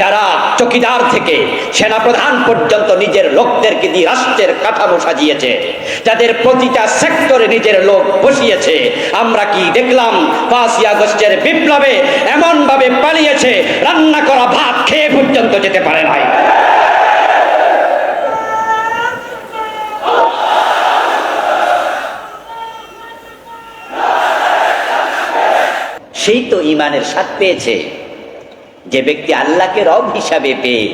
যারা চকিদার থেকে সেনাপ্রধান পর্যন্ত নিজের লোকদেরকে দিয়ে রাষ্ট্রের কাঠামো সাজিয়েছে, যাদের প্রতিটা সেক্টরে নিজের লোক বসিয়েছে, আমরা কি দেখলাম? পাঁচই আগস্টের বিপ্লবে এমন ভাবে পালিয়েছে, রান্না করা ভাত খেয়ে পর্যন্ত যেতে পারে নাই। সেই তো ইমানের স্বাদ পেয়েছে। যে ব্যক্তি আল্লাহকে রব হিসাবে পেয়ে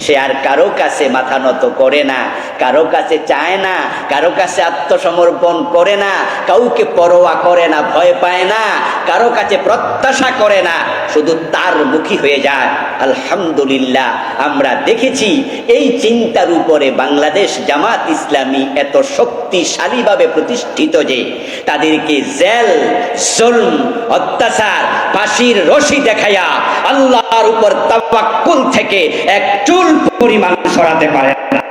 সে আর কারও কাছে মাথা নত করে না। কারও কাছে চায় না, কারও কাছে আত্মসমর্পণ করে না, কাউকে পরোয়া করে না, ভয় পায় না, কারও কাছে প্রত্যাশা করে না, শুধু তার মুখী হয়ে যায়। আলহামদুলিল্লাহ, আমরা দেখেছি এই চিন্তার উপরে বাংলাদেশ জামাত ইসলামী এত শক্তিশালীভাবে প্রতিষ্ঠিত যে তাদেরকে জেল, জুলম, অত্যাচার, ফাঁসির রশি দেখাইয়া আল্লাহর উপর তাওয়াক্কুল থেকে এক চুল পরিমাণ সরাতে পারে নাই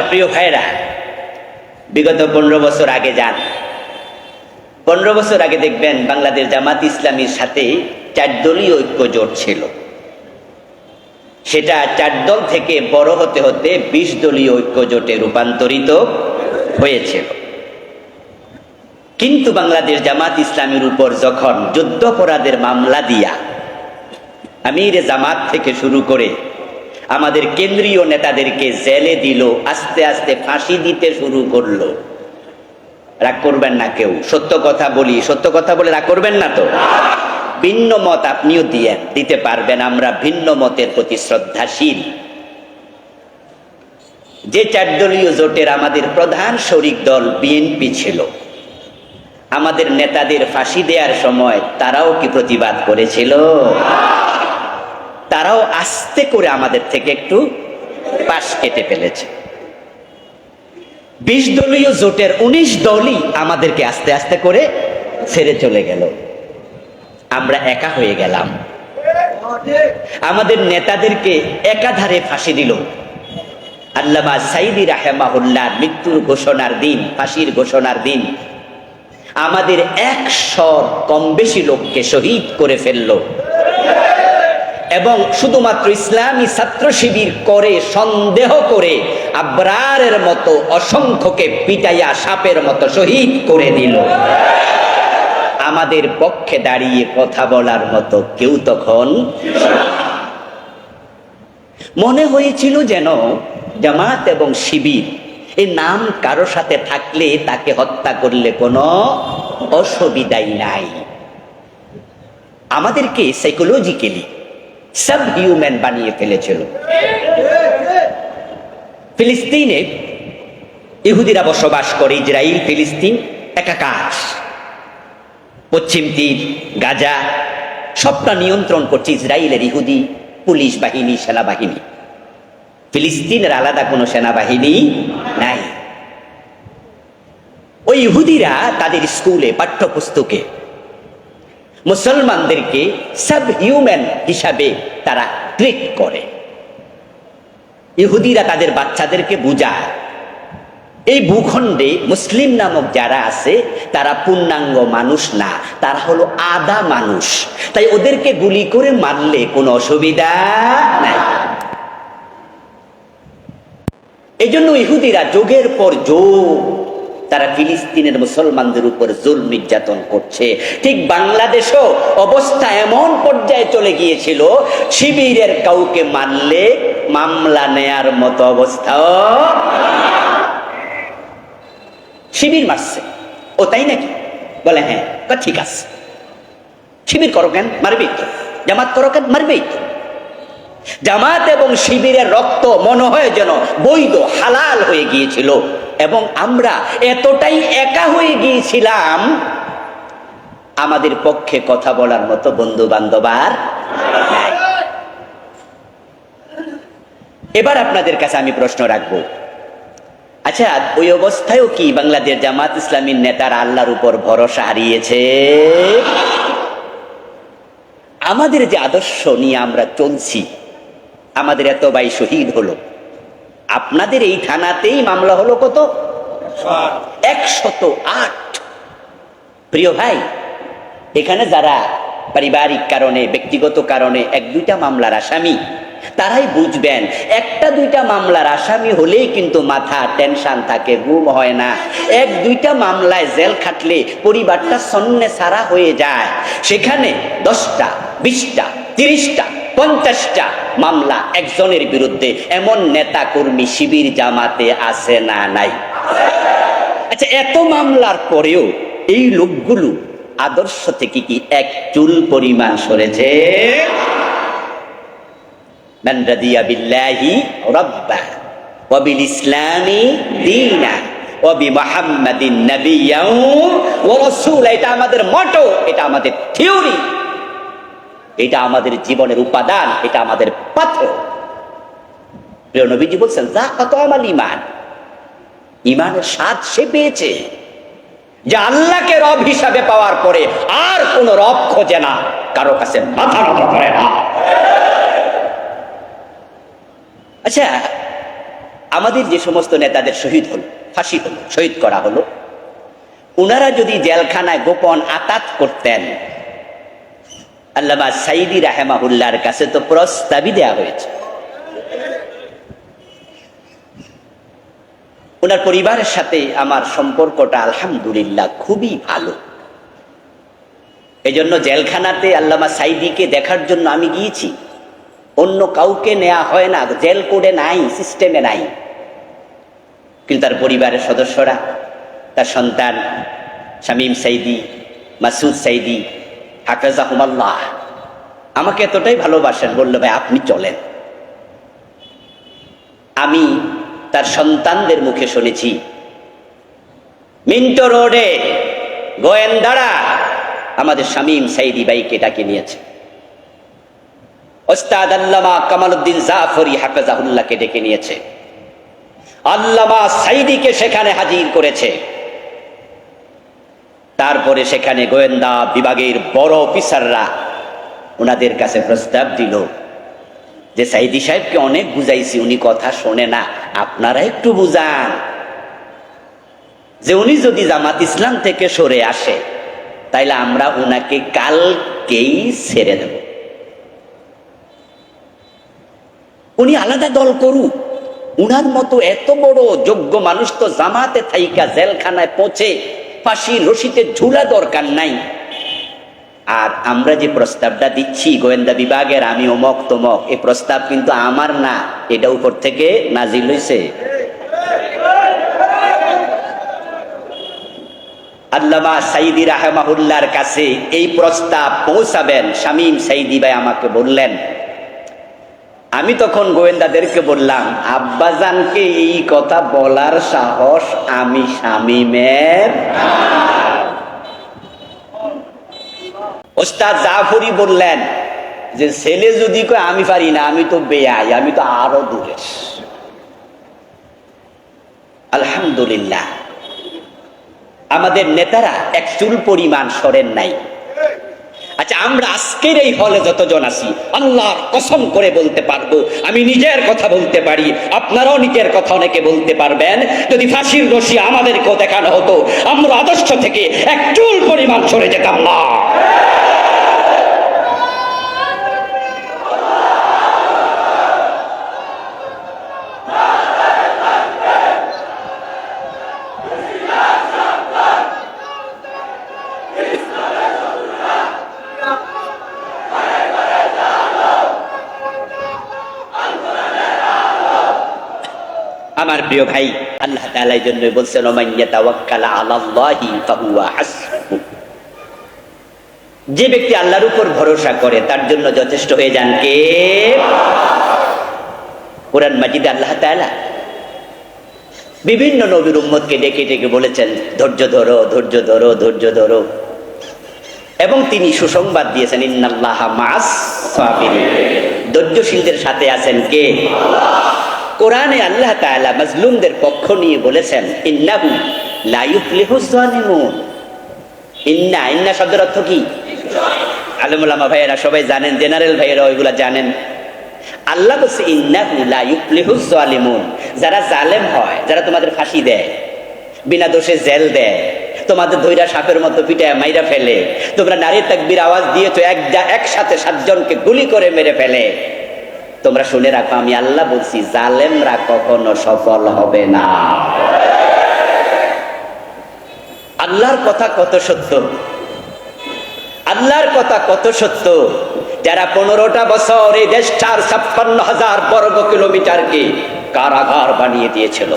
আমার প্রিয় ভাইরা বিগত পনেরো বছর আগে যান। পনেরো বছর আগে দেখবেন বাংলাদেশ জামাত ইসলামীর সাথে চার দলীয় ঐক্য জোট ছিল। সেটা চার দল থেকে বড় হতে হতে বিশ দলীয় ঐক্য জোটে রূপান্তরিত হয়েছিল। কিন্তু বাংলাদেশ জামাত ইসলামের উপর যখন যুদ্ধপরাধের মামলা দিয়া আমির জামাত থেকে শুরু করে আমাদের কেন্দ্রীয় নেতাদেরকে জেলে দিল, আস্তে আস্তে ফাঁসি দিতে শুরু করল। রাগ করবেন না কেউ। সত্য কথা বলি, সত্য কথা বলে রাগ করবেন না তো? ভিন্ন মত আপনিও দিয়ে, দিতে পারবেন, আমরা ভিন্ন মতের প্রতি শ্রদ্ধাশীল। যে চারদলীয় জোটের আমাদের প্রধান শরিক দল বিএনপি ছিল, আমাদের নেতাদের ফাঁসি দেওয়ার সময় তারাও কি প্রতিবাদ করেছিল? তারাও আস্তে করে আমাদের থেকে একটু পাশ কেটে ফেলেছে। বিশ দলীয় জোটের উনিশ দলই আমাদেরকে আস্তে আস্তে করে ছেড়ে চলে গেল। আমরা একা হয়ে গেলাম। আমাদের নেতাদেরকে একাধারে ফাঁসি দিল। আল্লামা সাইদি রাহেমাহুল্লার মৃত্যুর ঘোষণার দিন, ফাঁসির ঘোষণার দিন, আমাদের একশো কম বেশি লোককে শহীদ করে ফেলল। এবং শুধুমাত্র ইসলামী ছাত্র শিবির করে, সন্দেহ করে, আব্রারের মতো, অসংখ্যকে পিটাইয়া সাপের মতো শহীদ করে দিল। আমাদের পক্ষে দাঁড়িয়ে কথা বলার মতো কেউ তখন মনে হয়েছিল যেন জামাত এবং শিবির এই নাম কারও সাথে থাকলে তাকে হত্যা করলে কোনো অসুবিধাই নাই। আমাদেরকে সাইকোলজিক্যালি সাব হিউম্যান বানিয়ে ফেলেছিল। ফিলিস্তিনে ইহুদিরা বসবাস করে ইসরায়েল ফিলিস্তিন একাকাশ। পশ্চিম তীর, গাজা, সবটা নিয়ন্ত্রণ করছে ইসরায়েলের ইহুদি পুলিশ বাহিনী, সেনাবাহিনী। ফিলিস্তিনের আলাদা কোনো সেনাবাহিনী নাই। ওই ইহুদিরা তাদের স্কুলে, পাঠ্যপুস্তকে মুসলমানদেরকে সাব হিউম্যান হিসাবে তারা ট্রিট করে। ইহুদিরা তাদের বাচ্চাদেরকে বুঝায়। এই ভূখণ্ডে মুসলিম নামক যারা আছে, তারা পূর্ণাঙ্গ মানুষ না, তারা হলো আদা মানুষ। তাই ওদেরকে গুলি করে মারলে কোনো অসুবিধা নাই। এই জন্য ইহুদিরা যোগের পর যোগ তারা ফিলিস্তিনের মুসলমানদের উপর জুল নির্যাতন করছে। ঠিক বাংলাদেশও অবস্থা এমন পর্যায়ে চলে গিয়েছিল, শিবিরের কাউকে মারলে মামলা নেয়ার মতো অবস্থাও শিবির মারছে। ও তাই নাকি? বলে হ্যাঁ ঠিক আছে। শিবির করো কেন? মারবেই তো। জামাত করো কেন? মারবেই তো। জামাত এবং শিবিরের রক্ত মনে হয় যেন বৈধ, হালাল হয়ে গিয়েছিল। এবং আমরা এতটাই একা হয়ে গিয়েছিলাম, আমাদের পক্ষে কথা বলার মতো বন্ধু বান্ধব আর এবার আপনাদের কাছে আমি প্রশ্ন রাখব। আচ্ছা ওই অবস্থায়ও কি বাংলাদেশ জামাত ইসলামীর নেতার আল্লাহর উপর ভরসা হারিয়েছে? আমাদের যে আদর্শ নিয়ে আমরা চলছি, আমাদের এত ভাই শহীদ হলো। আপনাদের এই থানাতেই মামলা হলো কত? একশত আট। প্রিয় ভাই এখানে যারা পারিবারিক কারণে ব্যক্তিগত কারণে এক দুইটা মামলার আসামি তারাই বুঝবেন একটা দুইটা মামলার আসামি হলেই কিন্তু মাথা টেনশন থাকে ঘুম হয় না। এক দুইটা মামলায় জেল খাটলে পরিবারটা সন্নে সারা হয়ে যায়। সেখানে দশটা বিশটা তিরিশটা পঞ্চাশটা মামলা একজনের বিরুদ্ধে এমন নেতা কর্মী শিবির জামাতে আছে না নাই। আচ্ছা এত মামলার পরেও এই লোকগুলো আদর্শ থেকে কি এক চুল পরিমাণ সরেছে? এটা আমাদের মটো এটা আমাদের থিওরি এটা আমাদের জীবনের উপাদান, এটা আমাদের পাথর প্রিয় নবীজি বলছেন যা কত আমার ইমান ইমানের স্বাদ সে পেয়েছে। যে আল্লাহকে রব হিসাবে পাওয়ার পরে আর কোন রব খোঁজে না, কারও কাছে মাথা নত করে না। আচ্ছা আমাদের যে সমস্ত নেতাদের শহীদ হলো, ফাঁসি হলো, শহীদ করা হলো ওনারা যদি জেলখানায় গোপন আতাত করতেন আল্লামা সাইদি রাহেমাহুল্লার কাছে তো প্রস্তাবই দেয়া হয়েছে। ওনার পরিবারের সাথে আমার সম্পর্কটা আলহামদুলিল্লাহ খুবই ভালো। এজন্য জেলখানাতে আল্লামা সাইদিকে দেখার জন্য আমি গিয়েছি। অন্য কাউকে নেওয়া হয় না, জেল কোডে নাই, সিস্টেমে নাই। কিন্তু তার পরিবারের সদস্যরা, তার সন্তান, শামীম সাইদি মাসুদ সাইদি আমাকে এতটাই ভালোবাসেন, বলল, ভাই, আপনি চলেন। আমি তার সন্তানদের মুখে শুনেছি। মিন্টো রোডে গোয়েন্দারা আমাদের শামীম সাইদি বাইকে ডাকে নিয়েছে। ওস্তাদ আল্লামা কামালউদ্দিন জাফরি হাফেজাহুল্লাহকে ডেকে নিয়েছে। আল্লামা সাইদিকে সেখানে হাজির করেছে। তারপরে সেখানে গোয়েন্দা বিভাগের বড় অফিসাররা ওনাদের কাছে প্রস্তাব দিল যে সাইদি সাহেবকে অনেক বুঝাইছি, উনি কথা শোনে না। আপনারা একটু বুঝান। যে উনি যদি জামাত ইসলাম থেকে সরে আসে, তাইলে আমরা ওনাকে কালকেই ছেড়ে দেব। উনি আলাদা দল করুক। উনার মতো এত বড় যোগ্য মানুষ তো জামাতে থাইকা জেলখানায় পৌঁছে ফাঁসির রশিতে ঝুলা দরকার নাই। আর আমরা যে প্রস্তাবটা দিচ্ছি গোয়েন্দা বিভাগের আমি অমক তমক এই প্রস্তাব কিন্তু আমার না, এটা উপর থেকে নাজিল হয়েছে আল্লামা সাইদি রাহেমাহুল্লার কাছে এই প্রস্তাব পৌঁছাবেন, শামীম সাইদি ভাই আমাকে বললেন। আমি তখন গোয়েন্দাদেরকে বললাম, আব্বাজানকে এই কথা বলার সাহস আমি শামীমের। ওস্তাদ জাফরি বললেন, যে ছেলে যদি কয়, আমি পারি না, আমি তো বেয়াই আমি তো আরও দূরে। আলহামদুলিল্লাহ। আমাদের নেতারা এক চুল পরিমাণ সরেন নাই। আমরা আজকের এই হলে যতজন আছি, আল্লাহর কসম করে বলতে পারব। আমি নিজের কথা বলতে পারি, আপনারাও নিজের কথা অনেকে বলতে পারবেন। যদি ফাঁসির রশি আমাদেরকেও দেখানো হতো, আমরা আদর্শ থেকে এক চুল পরিমাণ সরে যেতাম না। আমার প্রিয় ভাই, আল্লাহ তাআলার জন্য বলছেন যে ব্যক্তি আল্লাহর উপর ভরসা করে, তার জন্য যথেষ্ট হয়ে যান কে? কোরআন মাজিদে আল্লাহ তাআলা। বিভিন্ন নবীর উম্মতকে ডেকে ডেকে বলেছেন, ধৈর্য ধরো ধৈর্য ধরো ধৈর্য ধরো। এবং তিনি সুসংবাদ দিয়েছেন, ইন্নাল্লাহ মাস ধৈর্যশীলদের সাথে আছেন কে? কোরআনে আল্লাহ তাআলা মাজলুমদের পক্ষ নিয়ে বলেছেন, ইন্নাহু ইন্না ইন্না শব্দের অর্থ কি? আলমুলামা ভাইয়েরা সবাই জানেন, জেনারেল ভাইয়েরা ওইগুলা জানেন। আল্লাহ বলছে, ইন্নাহু যারা জালেম হয়, যারা তোমাদের ফাঁসি দেয়, বিনা দোষে জেল দেয়, তোমাদের ধৈরা সাপের মতো পিটায় মাইরা ফেলে, তোমরা নারী তাকবির আওয়াজ দিয়েছ, এক একসাথে সাতজনকে গুলি করে মেরে ফেলে। তোমরা শুনে রাখো, আমি আল্লাহ বলছি, জালেমরা কখনো সফল হবে না। আল্লাহর কথা কত সত্য? আল্লাহর কথা কত সত্য? যারা পনেরোটা বছর এই দেশটার ছাপ্পান্ন হাজার বর্গ কিলোমিটারকে কারাগার বানিয়ে দিয়েছিল।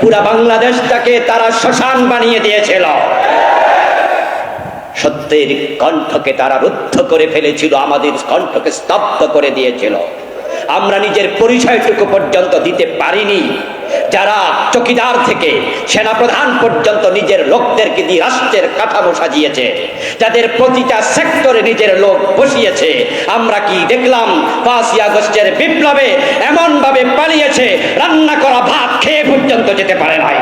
পুরা বাংলাদেশটাকে তারা শ্মশান বানিয়ে দিয়েছিল। সত্যের কণ্ঠকে তারা রুদ্ধ করে ফেলেছিল, আমাদের কণ্ঠকে স্তব্ধ করে দিয়েছিল। আমরা নিজের পরিচয়টুকু পর্যন্ত দিতে পারিনি। যারা চকিদার থেকে সেনাপ্রধান পর্যন্ত নিজের লোকদেরকে দিয়ে রাষ্ট্রের কাঠামো সাজিয়েছে, যাদের প্রতিটা সেক্টরে নিজের লোক বসিয়েছে, আমরা কি দেখলাম? পাঁচই আগস্টের বিপ্লবে এমন ভাবে পালিয়েছে, রান্না করা ভাত খেয়ে পর্যন্ত যেতে পারে নাই।